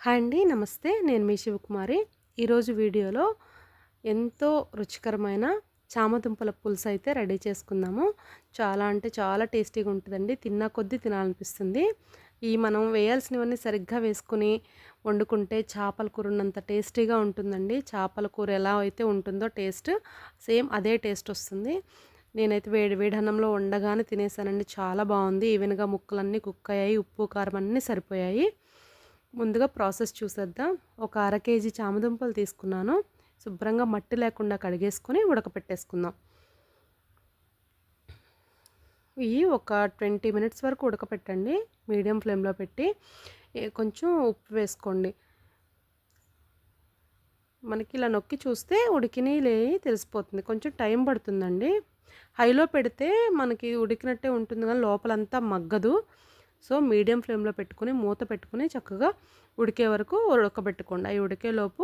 Hi అండి నమస్తే. నేను మీ శివకుమారి. ఈరోజు వీడియోలో ఎంతో రుచికరమైన చామదుంపల పులుసు అయితే రెడీ చేసుకుందాము. చాలా అంటే చాలా టేస్టీగా ఉంటుందండి. తిన్నా కొద్దీ తినాలనిపిస్తుంది. ఈ మనం వేయాల్సినవన్నీ సరిగ్గా వేసుకుని వండుకుంటే చేపల కూర ఉన్నంత టేస్టీగా ఉంటుందండి. చేపల కూర ఎలా అయితే ఉంటుందో టేస్ట్ సేమ్ అదే టేస్ట్ వస్తుంది. నేనైతే వేడి వేడన్నంలో వండగానే తినేసానండి. చాలా బాగుంది. ఈవెన్గా ముక్కలన్నీ కుక్ అయ్యాయి ఉప్పు కారం అన్నీ సరిపోయాయి. ముందుగా ప్రాసెస్ చూసేద్దాం. ఒక అర కేజీ చామదుంపలు తీసుకున్నాను. శుభ్రంగా మట్టి లేకుండా కడిగేసుకొని ఉడకపెట్టేసుకుందాం. ఇవి ఒక ట్వంటీ మినిట్స్ వరకు ఉడకపెట్టండి. మీడియం ఫ్లేమ్లో పెట్టి కొంచెం ఉప్పు వేసుకోండి. మనకి ఇలా నొక్కి చూస్తే ఉడికిని లేయి తెలిసిపోతుంది. కొంచెం టైం పడుతుందండి. హైలో పెడితే మనకి ఉడికినట్టే ఉంటుంది కానీ లోపలంతా మగ్గదు. సో మీడియం ఫ్లేమ్లో పెట్టుకుని మూత పెట్టుకుని చక్కగా ఉడికే వరకు ఉడకబెట్టుకోండి. అవి ఉడికేలోపు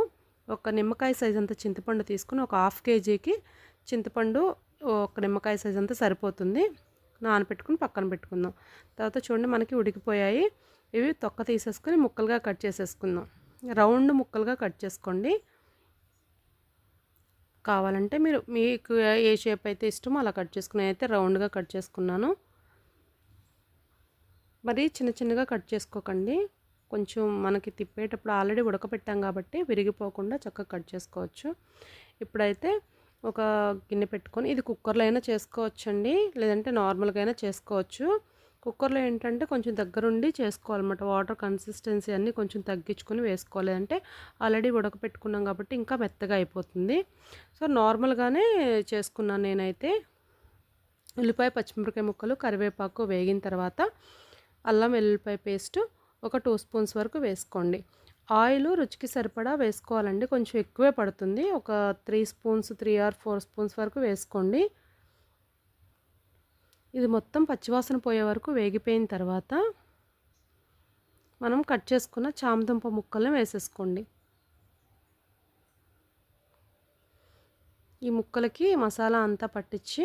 ఒక నిమ్మకాయ సైజ్ అంత చింతపండు తీసుకుని ఒక హాఫ్ కేజీకి చింతపండు ఒక నిమ్మకాయ సైజ్ అంతా సరిపోతుంది. నానపెట్టుకుని పక్కన పెట్టుకుందాం. తర్వాత చూడండి మనకి ఉడికిపోయాయి. ఇవి తొక్క తీసేసుకుని ముక్కలుగా కట్ చేసేసుకుందాం. రౌండ్ ముక్కలుగా కట్ చేసుకోండి. కావాలంటే మీరు మీకు ఏ షేప్ అయితే ఇష్టమో అలా కట్ చేసుకుని అయితే రౌండ్గా కట్ చేసుకున్నాను. మరి చిన్న చిన్నగా కట్ చేసుకోకండి. కొంచెం మనకి తిప్పేటప్పుడు ఆల్రెడీ ఉడకపెట్టాం కాబట్టి విరిగిపోకుండా చక్కగా కట్ చేసుకోవచ్చు. ఇప్పుడైతే ఒక గిన్నె పెట్టుకొని ఇది కుక్కర్లో అయినా చేసుకోవచ్చండి. లేదంటే నార్మల్గా అయినా చేసుకోవచ్చు. కుక్కర్లో ఏంటంటే కొంచెం దగ్గరుండి చేసుకోవాలన్నమాట. వాటర్ కన్సిస్టెన్సీ అన్నీ కొంచెం తగ్గించుకొని వేసుకోవాలి. అంటే ఆల్రెడీ ఉడకపెట్టుకున్నాం కాబట్టి ఇంకా మెత్తగా అయిపోతుంది. సో నార్మల్గానే చేసుకున్నాను నేనైతే. ఉల్లిపాయ పచ్చిమిరపకాయ ముక్కలు కరివేపాకు వేగిన తర్వాత అల్లం వెల్లుల్లిపాయ పేస్ట్ ఒక టూ స్పూన్స్ వరకు వేసుకోండి. ఆయిల్ రుచికి సరిపడా వేసుకోవాలండి. కొంచెం ఎక్కువే పడుతుంది. ఒక three spoons three or four spoons వరకు వేసుకోండి. ఇది మొత్తం పచ్చివాసన పోయే వరకు వేగిపోయిన తర్వాత మనం కట్ చేసుకున్న చామదుంప ముక్కలను వేసేసుకోండి. ఈ ముక్కలకి మసాలా అంతా పట్టించి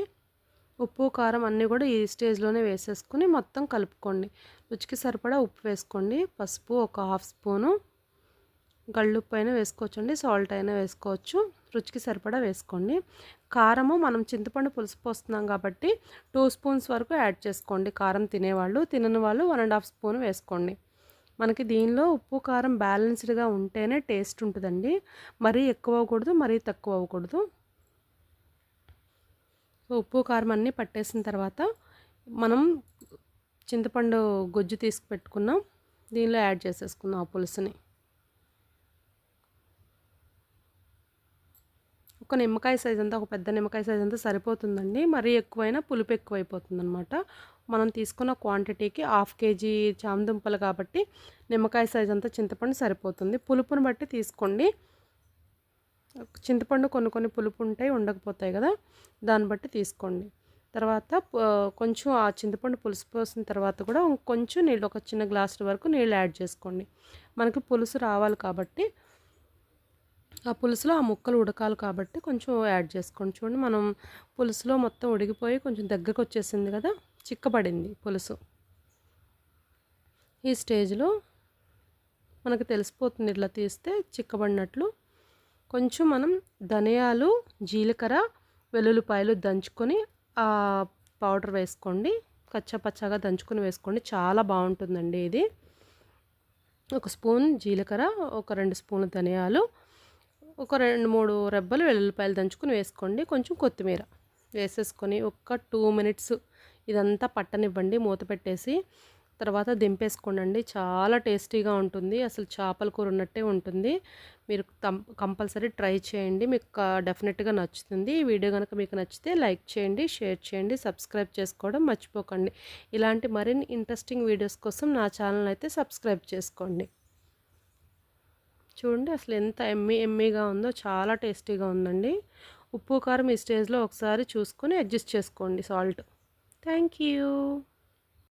ఉప్పు కారం అన్నీ కూడా ఈ స్టేజ్లోనే వేసేసుకుని మొత్తం కలుపుకోండి. రుచికి సరిపడా ఉప్పు వేసుకోండి. పసుపు ఒక హాఫ్ స్పూను గళ్ళుప్పు అయినా వేసుకోవచ్చండి సాల్ట్ అయినా వేసుకోవచ్చు. రుచికి సరిపడా వేసుకోండి. కారము మనం చింతపండు పులుసు పోస్తున్నాం కాబట్టి టూ స్పూన్స్ వరకు యాడ్ చేసుకోండి. కారం తినేవాళ్ళు తినని వాళ్ళు వన్ అండ్ హాఫ్ స్పూన్ వేసుకోండి. మనకి దీనిలో ఉప్పు కారం బ్యాలెన్స్డ్గా ఉంటేనే టేస్ట్ ఉంటుందండి. మరీ ఎక్కువ అవ్వకూడదు మరీ తక్కువ అవ్వకూడదు. ఉప్పు కారం అన్నీ పట్టేసిన తర్వాత మనం చింతపండు గుజ్జు తీసుకు పెట్టుకున్నాం. దీనిలో యాడ్ చేసేసుకుందాం ఆ పులుసుని. ఒక నిమ్మకాయ సైజ్ అంతా ఒక పెద్ద నిమ్మకాయ సైజ్ అంతా సరిపోతుందండి. మరీ ఎక్కువైనా పులుపు ఎక్కువైపోతుంది అనమాట మనం తీసుకున్న క్వాంటిటీకి హాఫ్ కేజీ చామదుంపలు కాబట్టి నిమ్మకాయ సైజ్ అంతా చింతపండు సరిపోతుంది. పులుపుని బట్టి తీసుకోండి. చింతపండు కొన్ని కొన్ని పులుపు ఉంటాయి ఉండకపోతాయి కదా. దాన్ని బట్టి తీసుకోండి. తర్వాత కొంచెం ఆ చింతపండు పులుసు పోసిన తర్వాత కూడా కొంచెం నీళ్ళు ఒక చిన్న గ్లాస్ వరకు నీళ్ళు యాడ్ చేసుకోండి. మనకి పులుసు రావాలి కాబట్టి ఆ పులుసులో ఆ ముక్కలు ఉడకాలి కాబట్టి కొంచెం యాడ్ చేసుకోండి. చూడండి మనం పులుసులో మొత్తం ఉడికిపోయి కొంచెం దగ్గరకు వచ్చేసింది కదా చిక్కబడింది పులుసు. ఈ స్టేజ్లో మనకు తెలిసిపోతుంది ఇట్లా తీస్తే చిక్కబడినట్లు కొంచెం మనం ధనియాలు జీలకర్ర వెల్లుల్లిపాయలు దంచుకొని ఆ పౌడర్ వేసుకోండి. కచ్చపచ్చగా దంచుకొని వేసుకోండి. చాలా బాగుంటుందండి ఇది. ఒక స్పూన్ జీలకర్ర ఒక రెండు స్పూన్లు ధనియాలు ఒక రెండు మూడు రెబ్బలు వెల్లుల్లిపాయలు దంచుకొని వేసుకోండి. కొంచెం కొత్తిమీర వేసేసుకొని ఒక టూ మినిట్స్ ఇదంతా పట్టనివ్వండి. మూత పెట్టేసి తర్వాత దింపేసుకోండి చాలా టేస్టీగా ఉంటుంది. అసలు చేపల కూర ఉన్నట్టే ఉంటుంది. మీరు కంపల్సరీ ట్రై చేయండి. మీకు డెఫినెట్గా నచ్చుతుంది. ఈ వీడియో కనుక మీకు నచ్చితే లైక్ చేయండి షేర్ చేయండి సబ్స్క్రైబ్ చేసుకోవడం మర్చిపోకండి. ఇలాంటి మరిన్ని ఇంట్రెస్టింగ్ వీడియోస్ కోసం నా ఛానల్ అయితే సబ్స్క్రైబ్ చేసుకోండి. చూడండి అసలు ఎంత ఎమ్మీ ఎమ్మీగా ఉందో. చాలా టేస్టీగా ఉందండి. ఉప్పు కారం ఈ స్టేజ్లో ఒకసారి చూసుకొని అడ్జస్ట్ చేసుకోండి సాల్ట్. Thank you.